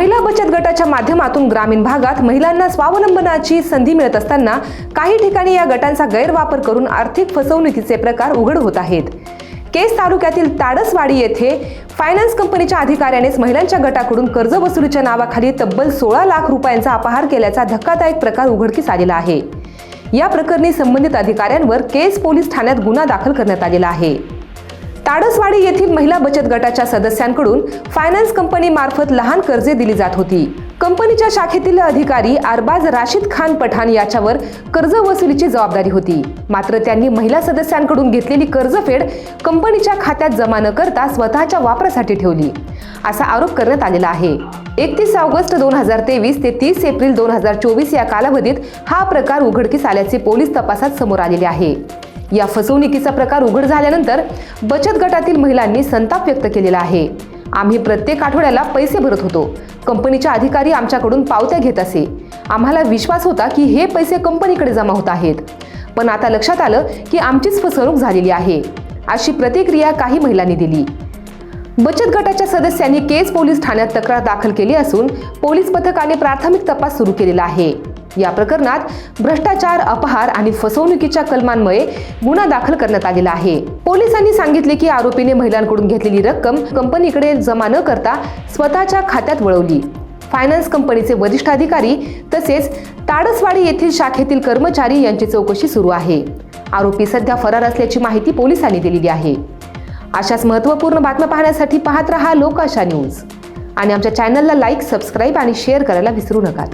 महिला बचत गटाच्या माध्यमातून ग्रामीण भागात महिलांना स्वावलंबनाची संधी मिळत असताना काही ठिकाणी या गटांचा गैरवापर करून आर्थिक फसवणुकीचे प्रकार उघड होत आहेत. केस तालुक्यातील ताडसवाडी येथे फायनान्स कंपनीच्या अधिकाऱ्यानेच महिलांच्या गटाकडून कर्ज वसुलीच्या नावाखाली तब्बल सोळा लाख रुपयांचा अपहार केल्याचा धक्कादायक प्रकार उघडकीस आलेला आहे. या प्रकरणी संबंधित अधिकाऱ्यांवर केस पोलीस ठाण्यात गुन्हा दाखल करण्यात आलेला आहे. ताडसवाडी येथील महिला बचत गटाच्या सदस्यांकडून फायनान्स कंपनी मार्फत लहान कर्जे दिली जात होती. कंपनीच्या शाखेतील अधिकारी अरबाज राशीद खान पठाण याच्यावर कर्ज वसुलीची जबाबदारी होती. मात्र त्यांनी महिला सदस्यांकडून घेतलेली कर्जफेड कंपनीच्या खात्यात जमा न करता स्वतःच्या वापरासाठी ठेवली. असा आरोप करण्यात आलेला आहे. एकतीस ऑगस्ट दोन हजार तेवीस ते तीस एप्रिल दोन हजार चोवीस या कालावधीत हा प्रकार उघडकीस आल्याचे पोलीस तपासात समोर आलेले आहे. या फसवणुकीचा प्रकार उघड झाल्यानंतर बचत गटातील महिलांनी संताप व्यक्त केलेला आहे. आम्ही प्रत्येक आठवड्याला पैसे भरत होतो. कंपनीच्या अधिकारी आमच्याकडून पावत्या घेत असे. आम्हाला विश्वास होता की हे पैसे कंपनीकडे जमा होत आहेत. पण आता लक्षात आलं की आमचीच फसवणूक झालेली आहे. अशी प्रतिक्रिया काही महिलांनी दिली. बचत गटाच्या सदस्यांनी केस पोलीस ठाण्यात तक्रार दाखल केली असून पोलीस पथकाने प्राथमिक तपास सुरू केलेला आहे. या प्रकरणात भ्रष्टाचार अपहार आणि फसवणुकीच्या कलमांमुळे गुन्हा दाखल करण्यात आलेला आहे. पोलिसांनी सांगितले की आरोपीने महिलांकडून घेतलेली रक्कम कंपनीकडे जमा न करता स्वतःच्या खात्यात वळवली. फायनान्स कंपनीचे वरिष्ठ अधिकारी तसेच ताडसवाडी येथील शाखेतील कर्मचारी यांची चौकशी सुरू आहे. आरोपी सध्या फरार असल्याची माहिती पोलिसांनी दिलेली आहे. अशाच महत्त्वपूर्ण बातम्या पाहण्यासाठी पाहत रहा लोकाशा न्यूज. आणि आमच्या चॅनलला लाईक सबस्क्राईब आणि शेअर करायला विसरू नका.